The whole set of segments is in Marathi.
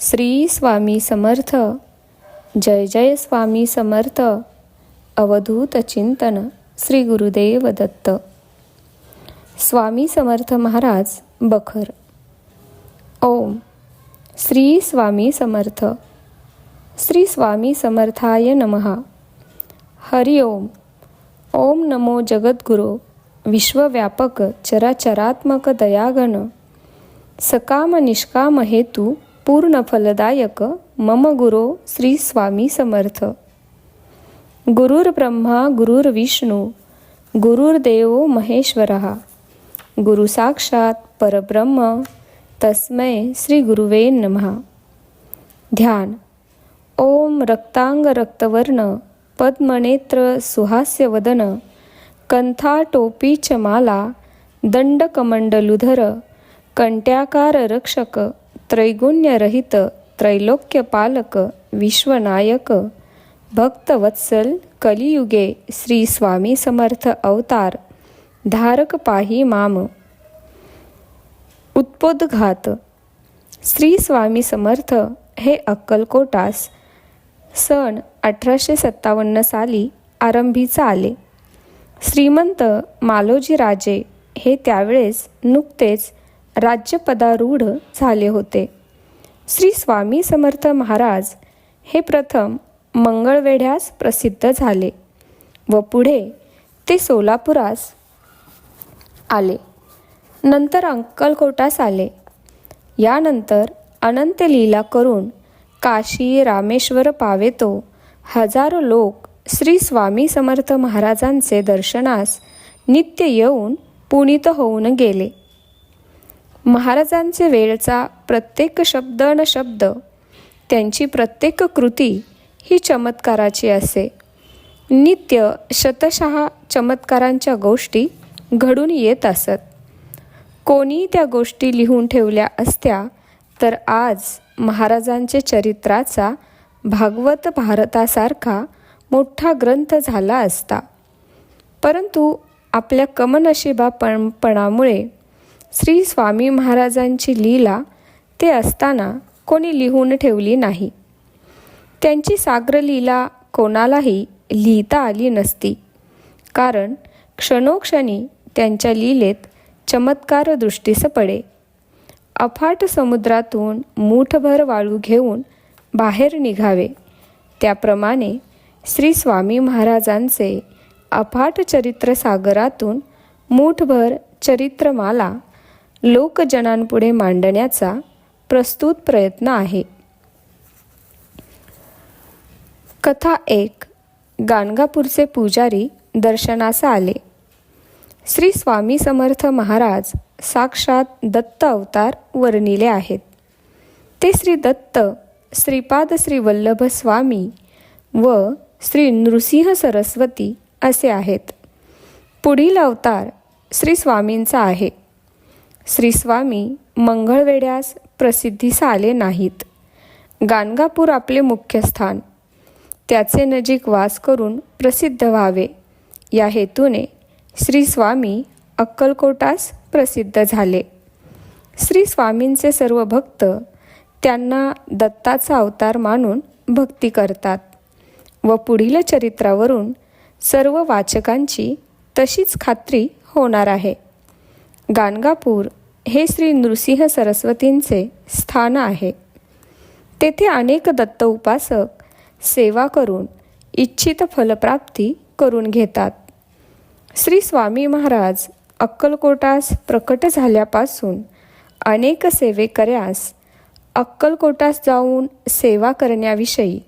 श्री स्वामी समर्थ. जय जय स्वामी समर्थ. अवधूत चिंतन श्री गुरुदेव दत्त. स्वामी समर्थ महाराज बखर. ओम. श्री स्वामी समर्थ. श्री स्वामी समर्थाय नमः. हरि ओम. ओम नमो जगद्गुरो विश्वव्यापक चराचरात्मक दयागण. सकाम निष्काम हेतू पूर्ण फलदायक मम गुरो श्री स्वामी समर्थ. गुरुर्ब्रह्मा गुरुर्विष्णू गुरुर्देव महेश्वरः. गुरु साक्षात परब्रह्म तस्मै श्री गुरुवे नमः. ध्यान. ओम रक्तांग रक्तवर्ण पद्मनेत्र सुहास्यवदन कंथा टोपी चमाला दंडकमंडलुधर कंट्याकार रक्षक त्रैगुण्यरहित त्रैलोक्यपालक विश्वनायक भक्तवत्सल कलियुगे श्री स्वामी समर्थ अवतार धारक पाही माम उत्पोद्घात श्री स्वामी समर्थ हे अक्कलकोटास सन अठराशे सत्तावन्न साली आरंभीचा आले. श्रीमंत मालोजी राजे हे त्यावेळेस नुकतेच राज्यपदारूढ झाले होते. श्री स्वामी समर्थ महाराज हे प्रथम मंगळवेढ्यास प्रसिद्ध झाले व पुढे ते सोलापुरास आले. नंतर अंकलकोटास आले. यानंतर अनंत लीला करून काशी रामेश्वर पावेतो हजारो लोक श्री स्वामी समर्थ महाराजांचे दर्शनास नित्य येऊन पुणित होऊन गेले. महाराजांचे वेळचा प्रत्येक शब्द न शब्द त्यांची प्रत्येक कृती ही चमत्काराची असे. नित्य शतशः चमत्कारांच्या गोष्टी घडून येत असत. कोणी त्या गोष्टी लिहून ठेवल्या असत्या तर आज महाराजांचे चरित्राचा भागवत भारतासारखा मोठा ग्रंथ झाला असता. परंतु आपल्या कमनशिबापणामुळे श्री स्वामी महाराजांची लीला ते असताना कोणी लिहून ठेवली नाही. त्यांची साग्रलीला कोणालाही लिहिता आली नसती. कारण क्षणोक्षणी त्यांच्या लीलेत चमत्कार दृष्टीस पडे. अफाट समुद्रातून मूठभर वाळू घेऊन बाहेर निघावे. त्याप्रमाणे श्री स्वामी महाराजांचे अफाट चरित्र सागरातून मूठभर चरित्रमाला लोकजनांपुढे मांडण्याचा प्रस्तुत प्रयत्न आहे. कथा एक गाणगापूरचे पुजारी दर्शनास आले. श्री स्वामी समर्थ महाराज साक्षात दत्त अवतार वर्णिले आहेत. ते श्री दत्त श्रीपाद श्री वल्लभ स्वामी व श्री नृसिंह सरस्वती असे आहेत. पुढील अवतार श्री स्वामींचा आहे. श्री स्वामी मंगळवेड्यास प्रसिद्धीस आले नाहीत. गाणगापूर आपले मुख्य स्थान. त्याचे नजीक वास करून प्रसिद्ध व्हावे. या हेतूने श्री स्वामी अक्कलकोटास प्रसिद्ध झाले. श्री स्वामींचे सर्व भक्त त्यांना दत्ताचा अवतार मानून भक्ती करतात व पुढील चरित्रावरून सर्व वाचकांची तशीच खात्री होणार आहे. गाणगापूर हे श्री नृसिंह सरस्वतींचे स्थान आहे. तेथे अनेक दत्त उपासक सेवा करून इच्छित फलप्राप्ती करून घेतात. श्री स्वामी महाराज अक्कलकोटास प्रकट झाल्यापासून अनेक सेवेकऱ्यास अक्कलकोटास जाऊन सेवा करण्याविषयी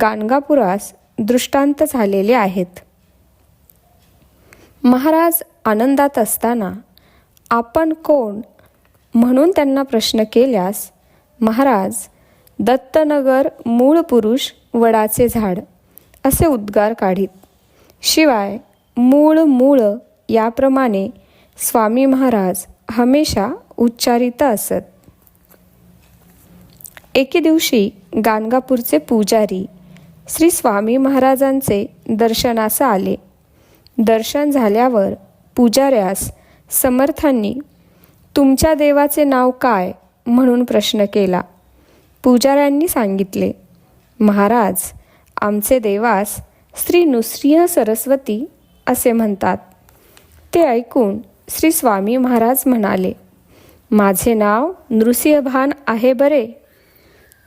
गाणगापुरास दृष्टांत झालेले आहेत. महाराज आनंदात असताना आपण कोण? म्हणून त्यांना प्रश्न केल्यास महाराज दत्तनगर मूळ पुरुष वडाचे झाड असे उद्गार काढीत. शिवाय मूळ मूळ याप्रमाणे स्वामी महाराज हमेशा उच्चारित असत. एके दिवशी गाणगापूरचे पुजारी श्री स्वामी महाराजांचे दर्शनास आले. दर्शन झाल्यावर पुजाऱ्यास समर्थांनी तुमच्या देवाचे नाव काय? म्हणून प्रश्न केला. पुजाऱ्यांनी सांगितले महाराज आमचे देवास श्री नुसिंह सरस्वती असे म्हणतात. ते ऐकून श्री स्वामी महाराज म्हणाले माझे नाव नृसिंहभान आहे बरे.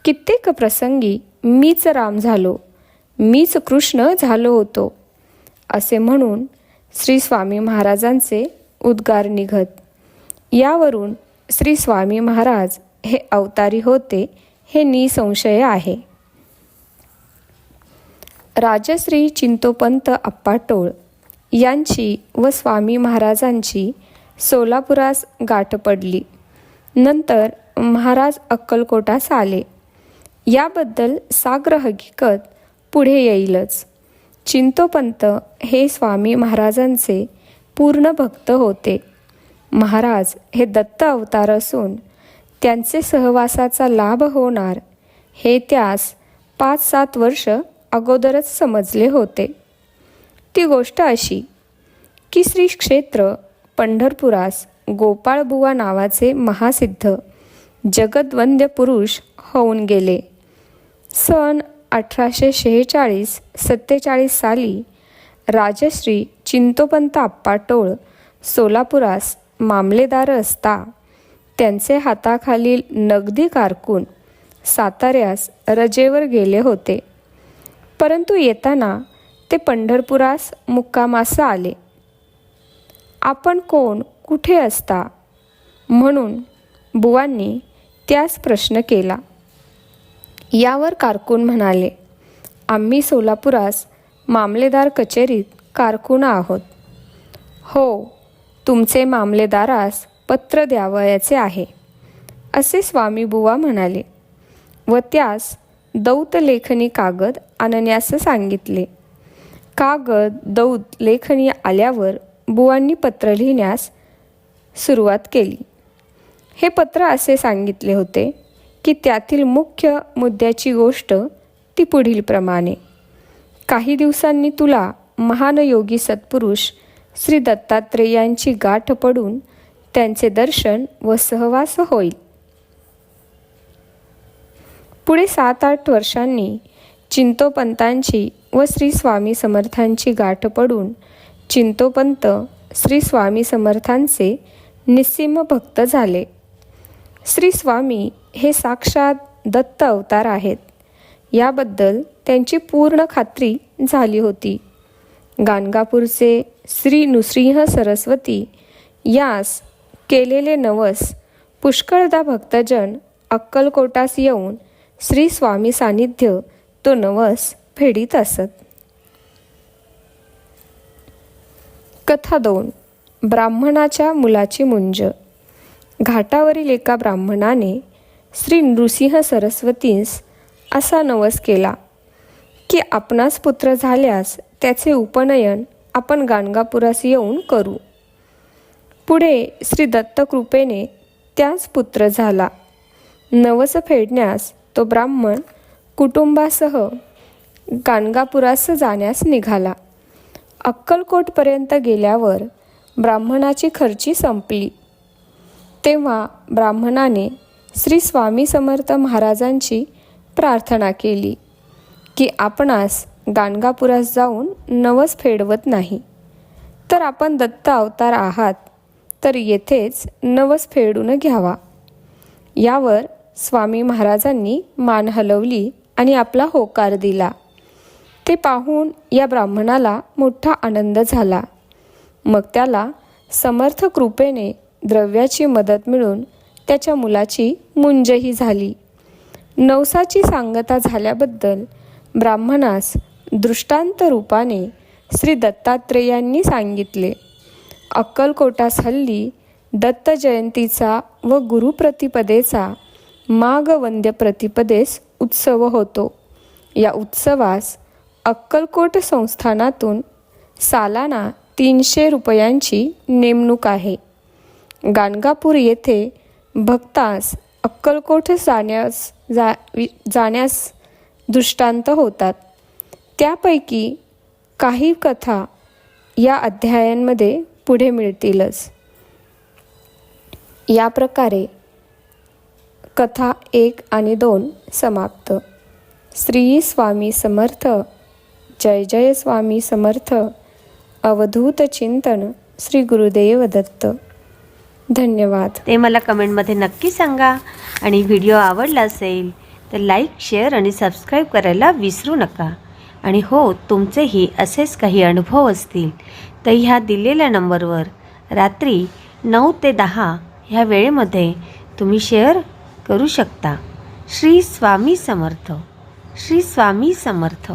कित्येक प्रसंगी मीच राम झालो मीच कृष्ण झालो होतो. असे म्हणून श्री स्वामी महाराजांचे उद्गार निघत. यावरून श्री स्वामी महाराज हे अवतारी होते हे निसंशय आहे. राजश्री चिंतोपंत अप्पाटोळ यांची व स्वामी महाराजांची सोलापुरास गाठ पडली. नंतर महाराज अक्कलकोटास आले. याबद्दल साग्र हकीकत पुढे येईलच. चिंतोपंत हे स्वामी महाराजांचे पूर्ण भक्त होते. महाराज हे दत्त अवतार असून त्यांचे सहवासाचा लाभ होणार हे त्यास पाच सात वर्ष अगोदरच समजले होते. ती गोष्ट अशी की श्री क्षेत्र पंढरपुरास गोपाळबुवा नावाचे महासिद्ध जगद्वंद्य पुरुष होऊन गेले. सन अठराशे शेहेचाळीस सत्तेचाळीस साली राजश्री चिंतोपंत आप्पाटोळ सोलापुरास मामलेदार असता. त्यांचे हाताखालील नगदी कारकून साताऱ्यास रजेवर गेले होते. परंतु येताना ते पंढरपुरास मुक्कामास आले. आपण कोण कुठे असता? म्हणून बुवांनी त्यास प्रश्न केला. यावर कारकून म्हणाले आम्ही सोलापुरास मामलेदार कचेरीत कारकुना आहोत. हो तुमचे मामलेदारास पत्र द्यावयाचे आहे असे स्वामी बुवा म्हणाले. व त्यास दौत लेखनी कागद आणण्यास सांगितले. कागद दौत लेखनी आल्यावर बुवांनी पत्र लिहिण्यास सुरुवात केली. हे पत्र असे सांगितले होते की त्यातील मुख्य मुद्द्याची गोष्ट ती पुढीलप्रमाणे. काही दिवसांनी तुला महान योगी सत्पुरुष श्री दत्तात्रेयांची गाठ पडून त्यांचे दर्शन व सहवास होईल. पुढे सात आठ वर्षांनी चिंतोपंतांची व श्री स्वामी समर्थांची गाठ पडून चिंतोपंत श्री स्वामी समर्थांचे निस्सीम भक्त झाले. श्री स्वामी हे साक्षात दत्त अवतार आहेत. याबद्दल त्यांची पूर्ण खात्री झाली होती. गाणगापूरचे श्री नृसिंह सरस्वती यास केलेले नवस पुष्कळदा भक्तजन अक्कलकोटास येऊन श्री स्वामी सानिध्य तो नवस फेडीत असत. कथा दोन. ब्राह्मणाच्या मुलाची मुंज. घाटावरील एका ब्राह्मणाने श्री नृसिंह सरस्वतींस असा नवस केला की आपणास पुत्र झाल्यास त्याचे उपनयन आपण गाणगापुरास येऊन करू. पुढे श्री दत्तकृपेने त्याच पुत्र झाला. नवस फेडण्यास तो ब्राह्मण कुटुंबासह गाणगापुरास जाण्यास निघाला. अक्कलकोटपर्यंत गेल्यावर ब्राह्मणाची खर्ची संपली. तेव्हा ब्राह्मणाने श्री स्वामी समर्थ महाराजांची प्रार्थना केली की आपणास गाणगापुरास जाऊन नवस फेडवत नाही. तर आपण दत्त अवतार आहात तर येथेच नवस फेडून घ्यावा. यावर स्वामी महाराजांनी मान हलवली आणि आपला होकार दिला. ते पाहून या ब्राह्मणाला मोठा आनंद झाला. मग त्याला समर्थ कृपेने द्रव्याची मदत मिळून त्याच्या मुलाची मुंजही झाली. नवसाची सांगता झाल्याबद्दल ब्राह्मणास दृष्टांत रूपाने श्री दत्तात्रेयांनी सांगितले अक्कलकोटास हल्ली दत्त जयंतीचा व गुरुप्रतिपदेचा माघवंद्य प्रतिपदेस उत्सव होतो. या उत्सवास अक्कलकोट संस्थानातून सालाना तीनशे रुपयांची नेमणूक आहे. गाणगापूर येथे भक्तास अक्कलकोट जाण्यास जा जाण्यास दृष्टांत होतात. त्यापैकी काही कथा या अध्यायांमध्ये पुढे मिळतीलच. या प्रकारे कथा एक आणि दोन समाप्त. श्री स्वामी समर्थ जय जय स्वामी समर्थ अवधूत चिंतन श्री गुरुदेव दत्त. धन्यवाद. ते मला कमेंटमध्ये नक्की सांगा. आणि व्हिडिओ आवडला असेल तर लाईक शेअर आणि सबस्क्राईब करायला विसरू नका. आणि हो तुमचेही असेच काही अनुभव असतील. तर ह्या दिलेल्या नंबरवर रात्री नऊ ते दहा ह्या वेळेमध्ये तुम्ही शेअर करू शकता. श्री स्वामी समर्थ. श्री स्वामी समर्थ.